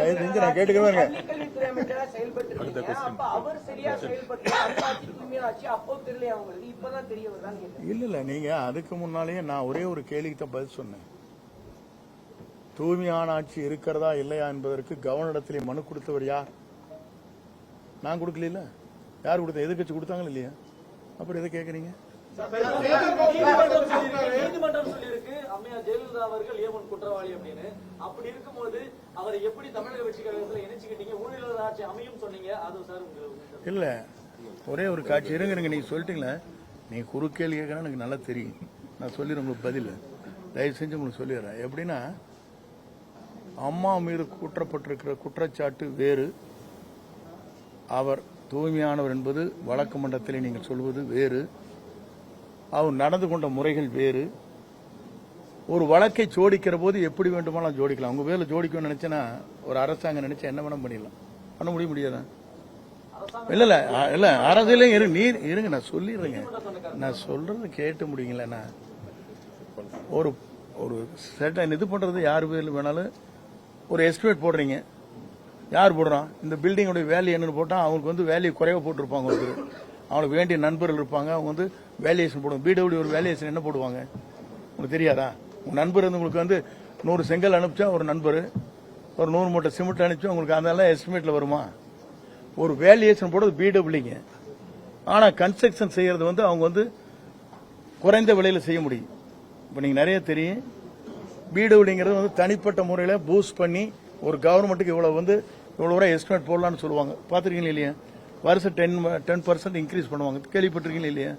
தயவு நான் கேட்டுக்கவே இருங்க இல்ல இல்ல நீங்க அதுக்கு முன்னாலேயே நான் ஒரே ஒரு கேள்விக்கு தான் பதில் சொன்னேன் தூய்மையான ஆட்சி இருக்கிறதா இல்லையா என்பதற்கு கவர்னரிடத்திலே மனு கொடுத்தவர் யார் நான் கொடுக்கல யார் கொடுத்த எதிர்கட்சி கொடுத்தாங்களா இல்லையா அப்புறம் எதை சொல்லியிருக்கு அம்மையார் ஜெயலலிதா அவர்கள் ஏமன் குற்றவாளி அப்படின்னு. அப்படி இருக்கும்போது அவரை எப்படி தமிழக வெற்றி கழகத்துல இணைச்சுக்கிட்டீங்க ஊழல் ஆட்சி அமையும் சொன்னீங்க? அது சார் உங்களுக்கு இல்ல. ஒரே ஒரு காட்சி. இருங்க இருங்க நீங்க சொல்லிட்டீங்களே? நீங்க குறுக்கேள் கேட்கணும் எனக்கு நல்லா தெரியும். நான் சொல்லிடுறேன் உங்களுக்கு பதில். தயவு செஞ்சு உங்களுக்கு சொல்லிடுறேன். எப்படின்னா அம்மா மீது குற்றப்பட்டிருக்கிற குற்றச்சாட்டு வேறு. அவர் தூய்மையானவர் என்பது வழக்கு மன்றத்தில் நீங்கள் சொல்வது வேறு. அவர் நடந்து கொண்ட முறைகள் வேறு. ஒரு வழக்கை ஜோடிக்கிற போது எப்படி வேண்டுமானாலும் ஜோடிக்கலாம். உங்க பேர்ல ஜோடிக்கணும்னு நினைச்சேன்னா ஒரு அரசாங்கம் நினைச்சா என்ன வேணாலும் பண்ணிடலாம். பண்ண முடிய முடியாதா? இல்ல இல்ல இல்ல அரசியலையும் இரு நீ இருங்க நான் சொல்லிடுறேங்க. நான் சொல்றது கேட்டு முடியுங்களேண்ணா ஒரு ஒரு செட்டன் இது பண்றது யார் பேர்ல வேணாலும் ஒரு எஸ்டிமேட் போடுறீங்க. யார் போடுறான்? இந்த பில்டிங்கோட வேல்யூ என்னன்னு போட்டால் அவங்களுக்கு வந்து வேல்யூ குறைவாக போட்டிருப்பாங்க ஒருத்தர் அவங்களுக்கு வேண்டிய நண்பர்கள் இருப்பாங்க அவங்க வந்து வேல்யூஷன் போடுவாங்க. பிடபிள்யூ ஒரு வேல்யூஷன் என்ன போடுவாங்க? உங்களுக்கு தெரியாதா? உங்கள் நண்பர் வந்து உங்களுக்கு வந்து நூறு செங்கல் அனுப்பிச்சா ஒரு நண்பர் ஒரு நூறு மூட்டை சிமெண்ட் அனுப்பிச்சா உங்களுக்கு அதெல்லாம் எஸ்டிமேட்டில் வருமா? ஒரு வேல்யூஷன் போடுறது பிடபிள்யூங்க ஆனால் கன்ஸ்ட்ரக்ஷன் செய்கிறது வந்து அவங்க வந்து குறைந்த விலையில் செய்ய முடியும். இப்போ நீங்கள் நிறைய தெரியும். பிடபிள்யூங்கிறது வந்து தனிப்பட்ட முறையில் பூஸ்ட் பண்ணி ஒரு கவர்மெண்ட்டுக்கு இவ்வளோ வந்து இவ்வளோ எஸ்டிமேட் போடலான்னு சொல்லுவாங்க. பார்த்துருக்கீங்களா இல்லையா? வருஷம் டென் டென் பர்சன்ட் இன்க்ரீஸ் பண்ணுவாங்க. கேள்விப்பட்டிருக்கீங்களா இல்லையா?